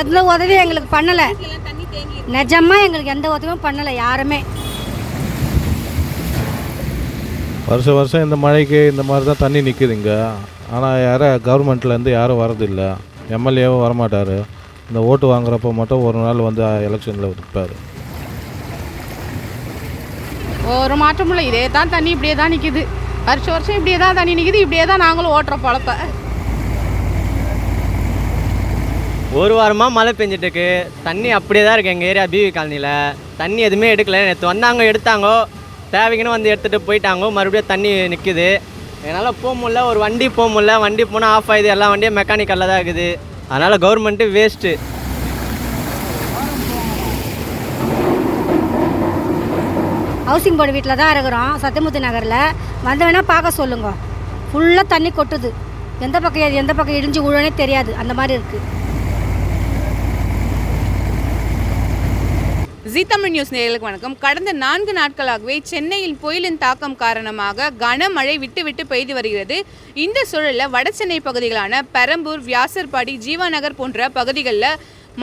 எந்த உதவியும் எங்களுக்கு பண்ணலை. நிஜமாக எங்களுக்கு எந்த உதவியும் பண்ணலை யாருமே. வருஷம் வருஷம் இந்த மழைக்கு இந்த மாதிரி தான் தண்ணி நிற்குது இங்கே. ஆனால் யாரும் கவர்மெண்ட்லேருந்து யாரும் வரதில்லை. எம்எல்ஏவும் வரமாட்டார். இந்த ஓட்டு வாங்குறப்போ மட்டும் ஒரு நாள் வந்து எலெக்ஷனில் இருப்பார் ஒரு மாற்றமும் இல்லை இதே தான் தண்ணி இப்படியே தான் நிற்கிது வருஷம் வருஷம் இப்படியே தான் தண்ணி நிற்கிது இப்படியே தான் நாங்களும் ஓட்டுறோம் பழப்ப ஒரு வாரமாக மழை பெஞ்சிட்டுருக்கு. தண்ணி அப்படியே தான் இருக்குது எங்கள் ஏரியா பிவி காலனியில் தண்ணி எதுவுமே எடுக்கல. நேற்று வந்தாங்க எடுத்தாங்கோ. தேவைக்குன்னு வந்து எடுத்துகிட்டு போயிட்டாங்கோ. மறுபடியும் தண்ணி நிற்குது என்னால் போக முடியல. ஒரு வண்டி போக முடியல. வண்டி போனால் ஆஃப் ஆகுது எல்லா வண்டியும் மெக்கானிக்கலில் தான் இருக்குது. அதனால் கவர்மெண்ட்டு வேஸ்ட்டு ஹவுசிங் போர்டு வீட்டில் தான் இருக்கிறோம். சத்தியமூர்த்தி நகரில். வந்து வேணால் பார்க்க சொல்லுங்க. ஃபுல்லாக தண்ணி கொட்டுது. எந்த பக்கம் எந்த பக்கம் இடிஞ்சு விழுனே தெரியாது. அந்த மாதிரி இருக்குது ஜி தமிழ் நியூஸ் நேர்களுக்கு வணக்கம். கடந்த நான்கு நாட்களாகவே சென்னையில் புயலின் தாக்கம் காரணமாக கனமழை விட்டுவிட்டு பெய்து வருகிறது. இந்த சூழலில் வட சென்னை பகுதிகளான பெரம்பூர் வியாசர்பாடி ஜீவாநகர் போன்ற பகுதிகளில்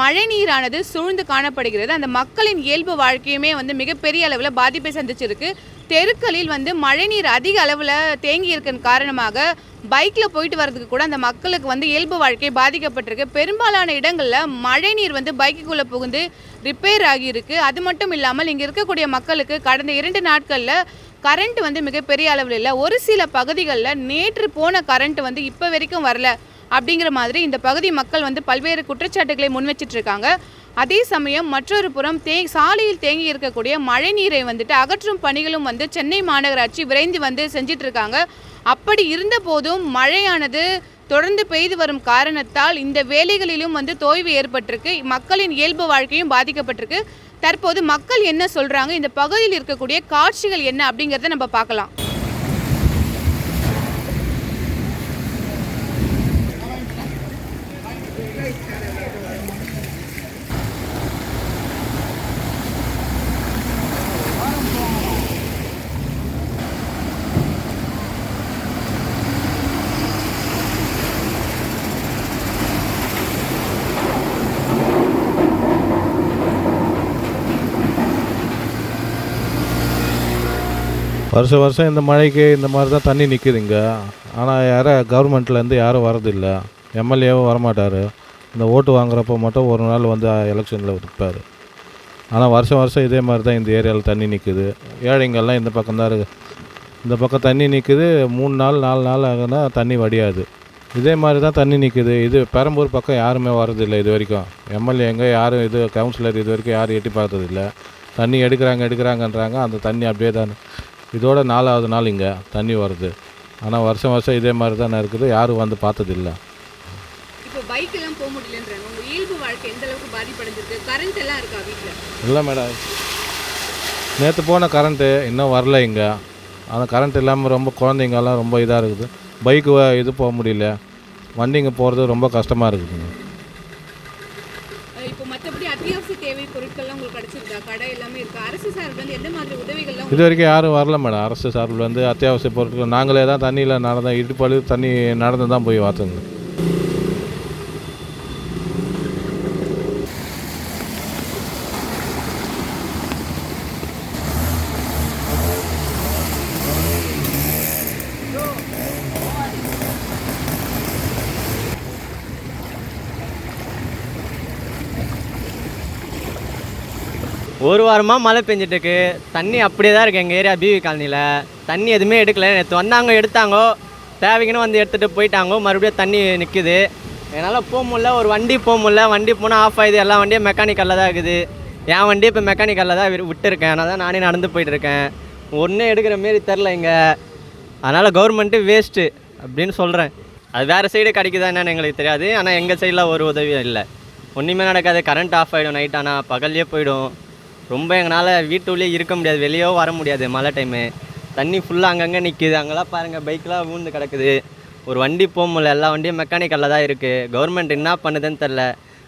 மழை நீரானது சூழ்ந்து காணப்படுகிறது. அந்த மக்களின் இயல்பு வாழ்க்கையுமே வந்து மிகப்பெரிய அளவில் பாதிப்பை சந்திச்சிருக்கு. தெருக்களில் வந்து மழைநீர் அதிக அளவில் தேங்கி இருக்கிற காரணமாக பைக்கில் போயிட்டு வர்றதுக்கு கூட அந்த மக்களுக்கு வந்து இயல்பு வாழ்க்கை பாதிக்கப்பட்டிருக்கு. பெரும்பாலான இடங்களில் மழைநீர் வந்து பைக்குக்குள்ளே புகுந்து ரிப்பேர் ஆகியிருக்கு. அது மட்டும் இல்லாமல் இங்கே இருக்கக்கூடிய மக்களுக்கு கடந்த இரண்டு நாட்களில் கரண்ட் வந்து மிகப்பெரிய அளவில் இல்லை. ஒரு சில பகுதிகளில் நேற்று போன கரண்ட் வந்து இப்போ வரைக்கும் வரல. அப்படிங்கிற மாதிரி இந்த பகுதி மக்கள் வந்து பல்வேறு குற்றச்சாட்டுகளை முன்வச்சிட்ருக்காங்க அதே சமயம் மற்றொரு புறம் தே சாலையில் தேங்கி இருக்கக்கூடிய மழை நீரை வந்துட்டு அகற்றும் பணிகளும் வந்து சென்னை மாநகராட்சி விரைந்து வந்து செஞ்சிட்டு இருக்காங்க அப்படி இருந்த போதும் மழையானது தொடர்ந்து பெய்து வரும் காரணத்தால் இந்த வேலைகளிலும் வந்து தோய்வு ஏற்பட்டிருக்கு. மக்களின் இயல்பு வாழ்க்கையும் பாதிக்கப்பட்டிருக்கு. தற்போது மக்கள் என்ன சொல்றாங்க? இந்த பகுதியில் இருக்கக்கூடிய காட்சிகள் என்ன அப்படிங்கிறத நம்ம பார்க்கலாம். வருஷம் வருஷம் இந்த மழைக்கு இந்த மாதிரி தான் தண்ணி நிற்குது இங்கே ஆனால் யாரும் கவர்மெண்ட்லேருந்து யாரும் வரதில்லை. எம்எல்ஏவும் வரமாட்டார். இந்த ஓட்டு வாங்குறப்போ மட்டும் ஒரு நாள் வந்து எலெக்ஷனில் இருப்பார் ஆனால் வருஷம் வருஷம் இதே மாதிரி தான் இந்த ஏரியாவில் தண்ணி நிற்குது ஏழைங்கெல்லாம் இந்த பக்கம் தான் இருக்குது இந்த பக்கம் தண்ணி நிற்குது மூணு நாள் நாலு நாள் ஆகுனா தண்ணி வடியாது. இதே மாதிரி தான் தண்ணி நிற்குது இது பெரம்பூர் பக்கம் யாருமே வரதில்லை இது வரைக்கும். எம்எல்ஏங்க யாரும் இது கவுன்சிலர் இது வரைக்கும் யாரும் எட்டி பார்த்ததில்ல. தண்ணி எடுக்கிறாங்க எடுக்கிறாங்கன்றாங்க. அந்த தண்ணி அப்படியே தான் இதோட நாலாவது நாள் இங்கே தண்ணி வருது. ஆனால் வருஷம் வருஷம் இதே மாதிரி தானே இருக்குது. யாரும் வந்து பார்த்ததில்ல. இப்போ பைக் எல்லாம் போக முடியலன்றாங்க உங்க இயல்பு வாழ்க்கை எந்த அளவுக்கு பாதிப்படைஞ்சிருக்கு? கரண்ட் எல்லாம் இருக்கா வீட்டில் இல்லை மேடம் நேற்று போன கரண்ட்டு இன்னும் வரல இங்கே. அந்த கரண்ட் இல்லாமல் ரொம்ப குழந்தைங்கெல்லாம் ரொம்ப இதாக இருக்குது. பைக்கு இது போக முடியல. வண்டிங்க போகிறது ரொம்ப கஷ்டமாக இருக்குதுங்க இப்போ மற்றபடி அத்தியாவசிய தேவை பொருட்கள்லாம் உங்களுக்கு கிடைச்சிருக்கா? கடை எல்லாமே இருக்கா? அரசு சார்பில் வந்து எந்த மாதிரி உதவிகள்லாம் இது வரைக்கும் யாரும் வரல மேடம். அரசு சார்பில் வந்து அத்தியாவசிய பொருட்கள் நாங்களே தான் தண்ணியில் நடந்தோம் இடுப்பழு தண்ணி நடந்து தான் போய் வாத்துங்க. ஒரு வாரமாக மழை பெஞ்சிட்டுருக்கு. தண்ணி அப்படியே தான் இருக்குது எங்கள் ஏரியா பிவி காலனியில் தண்ணி எதுவுமே எடுக்கல. நேற்று வந்தாங்க எடுத்தாங்கோ. தேவைக்குன்னு வந்து எடுத்துகிட்டு போயிட்டாங்கோ. மறுபடியும் தண்ணி நிற்குது என்னால் போக முடில ஒரு வண்டி போக முடில வண்டி போனால் ஆஃப் ஆகுது எல்லா வண்டியும் மெக்கானிக்கலில் தான் இருக்குது. என் வண்டி இப்போ மெக்கானிக்கலில் தான் விட்டுருக்கேன். அதனால் தான் நானே நடந்து போயிட்டுருக்கேன். இருக்கேன் எடுக்கிற மாரி தெரில இங்கே. அதனால் கவர்மெண்ட்டு வேஸ்ட்டு அப்படின்னு சொல்கிறேன் அது வேறு சைடு கிடைக்குதா என்னென்னு எங்களுக்கு தெரியாது. ஆனால் எங்கள் சைடில் ஒரு உதவியும் இல்லை. ஒன்றுமே நடக்காது. கரண்ட் ஆஃப் ஆகிடும் நைட் ஆனால் பகல்லே போயிடும். ரொம்ப எங்களால் வீட்டுள்ளே இருக்க முடியாது வெளியோ வர முடியாது மழை டைமு தண்ணி ஃபுல்லாக அங்கங்கே நிற்கிது அங்கெல்லாம் பாருங்கள் பைக்கெலாம் ஊழ்ந்து கிடக்குது. ஒரு வண்டி போக முடியல. எல்லா வண்டியும் மெக்கானிக்கலில் தான் இருக்குது கவர்மெண்ட் என்ன பண்ணுதுன்னு தெரில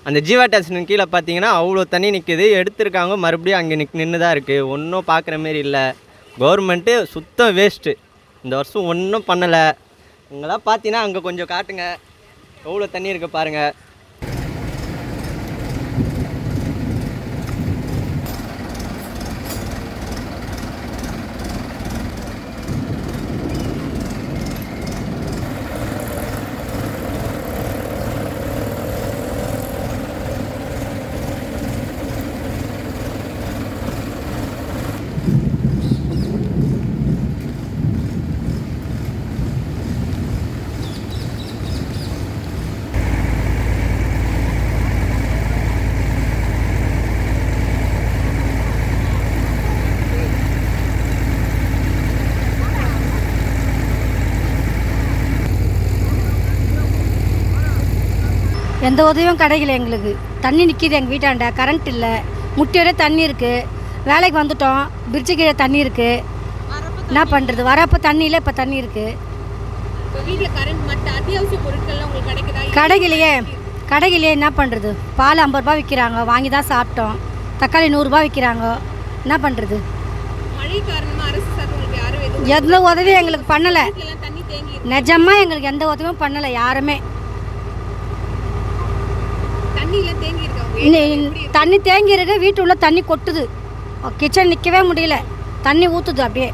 அந்த ஜீவா டேஷன் கீழே பார்த்தீங்கன்னா அவ்வளோ தண்ணி நிற்குது எடுத்திருக்காங்க. மறுபடியும் அங்கே நிக் நின்று தான் இருக்குது ஒன்றும் பார்க்குற மாரி இல்லை. கவர்மெண்ட்டு சுத்தம் வேஸ்ட்டு இந்த வருஷம் ஒன்றும் பண்ணலை. உங்களாம் பார்த்தீங்கன்னா அங்கே கொஞ்சம் காட்டுங்க. எவ்வளோ தண்ணி இருக்குது பாருங்கள் எந்த உதவியும் கிடைக்கல எங்களுக்கு. தண்ணி நிற்கிது எங்கள் வீட்டாண்ட. கரண்ட் இல்லை. முட்டியோட தண்ணி இருக்குது வேலைக்கு வந்துட்டோம். பிரிட்ஜு கீழே தண்ணி இருக்குது என்ன பண்ணுறது வரப்போ தண்ணி இல்லை இப்போ தண்ணி இருக்குது கடைகளையே கடைகளையே என்ன பண்ணுறது பால் ஐம்பது ரூபா விற்கிறாங்க வாங்கி தான் சாப்பிட்டோம். தக்காளி நூறுரூபா விற்கிறாங்க என்ன பண்ணுறது எந்த உதவியும் எங்களுக்கு பண்ணலை. நிஜமாக எங்களுக்கு எந்த உதவியும் பண்ணலை. யாருமே தண்ணியில தேங்கி இருக்காங்க இன்னி- தண்ணி தேங்கி இருக்கு? வீட்டு உள்ள தண்ணி கொட்டுது. கிச்சன் நிற்கவே முடியல. தண்ணி ஊற்றுது அப்படியே.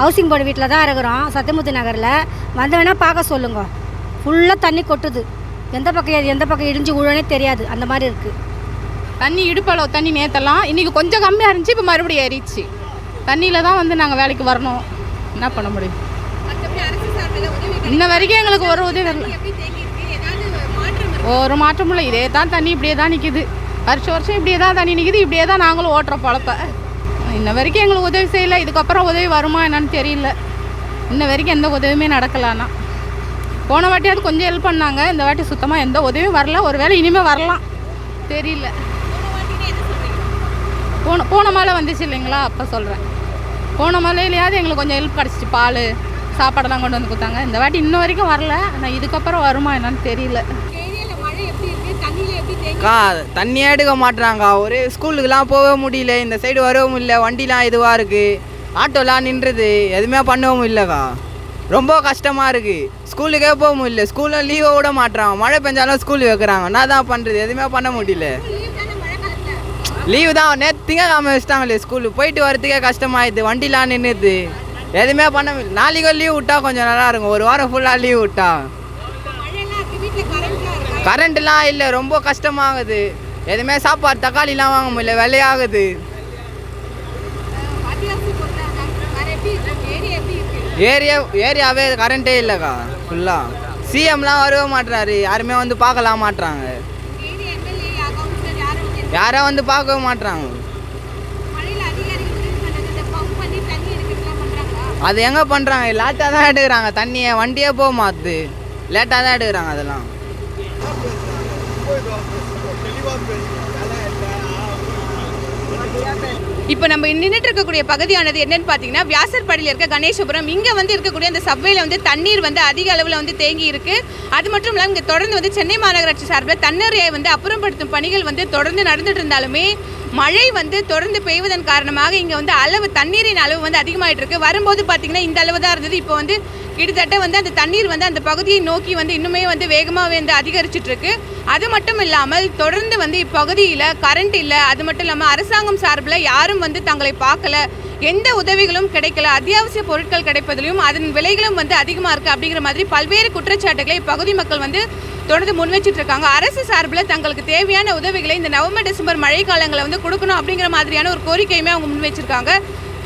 ஹவுசிங் போர்டு வீட்டில் தான் இருக்கிறோம். சத்தியமூர்த்தி நகரில். வந்து வேணால் பார்க்க சொல்லுங்க. ஃபுல்லாக தண்ணி கொட்டுது. எந்த பக்கம் எந்த பக்கம் இடிஞ்சு விழுனே தெரியாது. அந்த மாதிரி இருக்குது தண்ணி இடுப்பளவு தண்ணி நேற்றலாம் இன்றைக்கி கொஞ்சம் கம்மியாக இருந்துச்சு இப்போ மறுபடியும் ஏறிச்சு தண்ணியில் தான் வந்து நாங்கள் வேலைக்கு வரணும். என்ன பண்ண முடியும்? இன்ன வரைக்கும் எங்களுக்கு ஒரு உதவி வரல எப்படி தேங்கி இருக்கு ஏதாவது மாற்றம் இருக்கா? ஒரு மாற்றமும் இல்லை. இதே தான் தண்ணி இப்படியே தான் நிற்கிது வருஷம் வருஷம் இப்படியே தான் தண்ணி நிற்கிது இப்படியே தான் நாங்களும் ஓட்டுறோம் பழப்ப இன்ன வரைக்கும் எங்களுக்கு உதவி செய்யலை. இதுக்கப்புறம் உதவி வருமா என்னன்னு தெரியல. இன்ன வரைக்கும் எந்த உதவியுமே நடக்கலான்னா. போன வாட்டியாவது கொஞ்சம் ஹெல்ப் பண்ணாங்க. இந்த வாட்டி சுத்தமாக எந்த உதவியும் வரல. ஒரு வேளை இனிமேல் வரலாம். தெரியல. போன போன மழை வந்துச்சு இல்லைங்களா? அப்போ சொல்கிறேன் போன மழையிலையாவது எங்களுக்கு கொஞ்சம் ஹெல்ப் கிடச்சிச்சு. பால் சாப்பாடெல்லாம் கொண்டு வந்து கொடுத்தாங்க. இந்த வாட்டி இன்ன வரைக்கும் வரல. ஆனால் இதுக்கப்புறம் வருமா என்னன்னு தெரியல ஏரியால மழை எப்படி இருக்கு தண்ணியில எப்படி தேங்கி அக்கா தண்ணியே எடுக்க மாட்றாங்க. ஒரு ஸ்கூலுக்குலாம் போக முடியல. இந்த சைடு வரவும் முடியல வண்டிலாம் இதுவாக இருக்குது ஆட்டோலாம் நின்றுது. எதுவுமே பண்ணவும் இல்லைக்கா. ரொம்ப கஷ்டமாக இருக்குது ஸ்கூலுக்கே போக முடியல. ஸ்கூலில் லீவை விட மாட்றாங்க. மழை பெஞ்சாலும் ஸ்கூல் வைக்கிறாங்க. என்ன தான் பண்ணுறது எதுவுமே பண்ண முடியல. லீவு தான் நேற்று திங்கக்கிழமை வச்சிட்டாங்களே ஸ்கூலுக்கு போயிட்டு வரதுக்கே கஷ்டமாயிடுது. வண்டிலாம் நின்றுது. எதுவுமே பண்ண முடியல. நாளைக்கு லீவ் விட்டா கொஞ்சம் நல்லா இருக்கும். ஒரு வாரம் ஃபுல்லாக லீவ் விட்டா. கரண்ட்லாம் இல்லை ரொம்ப கஷ்டமாகுது. எதுவுமே சாப்பாடு தக்காளிலாம் வாங்க முடியல விலையாகுது. ஏரியா ஏரியாவே கரண்ட்டே இல்லைக்கா ஃபுல்லாக சிஎம்லாம் வரவே மாட்டுறாரு யாருமே வந்து பார்க்கலாம் மாட்றாங்க. யாரும் வந்து பார்க்கவே மாட்டுறாங்க அது எங்கே பண்ணுறாங்க லேட்டாக தான் எடுக்கிறாங்க. தண்ணியை வண்டியே போக மாட்டுது. லேட்டாக தான் எடுக்கிறாங்க அதெல்லாம். இப்போ நம்ம நின்றுட்டு இருக்கக்கூடிய பகுதியானது என்னன்னு பார்த்தீங்கன்னா வியாசர்படியில் இருக்க கணேசபுரம். இங்கே வந்து இருக்கக்கூடிய அந்த சப்வேல வந்து தண்ணீர் வந்து அதிக அளவில் வந்து தேங்கி இருக்கு. அது மட்டும் இல்லாமல் இங்கே தொடர்ந்து வந்து சென்னை மாநகராட்சி சார்பில் தண்ணீரை வந்து அப்புறப்படுத்தும் பணிகள் வந்து தொடர்ந்து நடந்துட்டு இருந்தாலுமே மழை வந்து தொடர்ந்து பெய்வதன் காரணமாக இங்கே வந்து அளவு தண்ணீரின் அளவு வந்து அதிகமாயிட்டு இருக்கு. வரும்போது பார்த்தீங்கன்னா இந்த அளவு தான் இருந்தது. இப்போ வந்து கிட்டத்தட்ட வந்து அந்த தண்ணீர் வந்து அந்த பகுதியை நோக்கி வந்து இன்னுமே வந்து வேகமாக வந்து அதிகரிச்சிட்டு இருக்கு. அது மட்டும் இல்லாமல் தொடர்ந்து வந்து இப்பகுதியில் கரண்ட் இல்லை அது மட்டும் இல்லாமல் அரசாங்கம் சார்பில் யாரும் வந்து தங்களை பார்க்கல. எந்த உதவிகளும் கிடைக்கல. அத்தியாவசிய பொருட்கள் கிடைப்பதிலும் அதன் விலைகளும் வந்து அதிகமாக இருக்குது அப்படிங்கிற மாதிரி பல்வேறு குற்றச்சாட்டுகளை இப்பகுதி மக்கள் வந்து தொடர்ந்து முன்வச்சிட்டு இருக்காங்க அரசு சார்பில் தங்களுக்கு தேவையான உதவிகளை இந்த நவம்பர் டிசம்பர் மழை காலங்களில் வந்து கொடுக்கணும் அப்படிங்கிற மாதிரியான ஒரு கோரிக்கையுமே அவங்க முன்வச்சிருக்காங்க.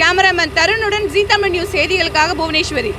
கேமராமேன் தருணுடன் ஜி தமிழ் நியூஸ் செய்திகளுக்காக புவனேஸ்வரி.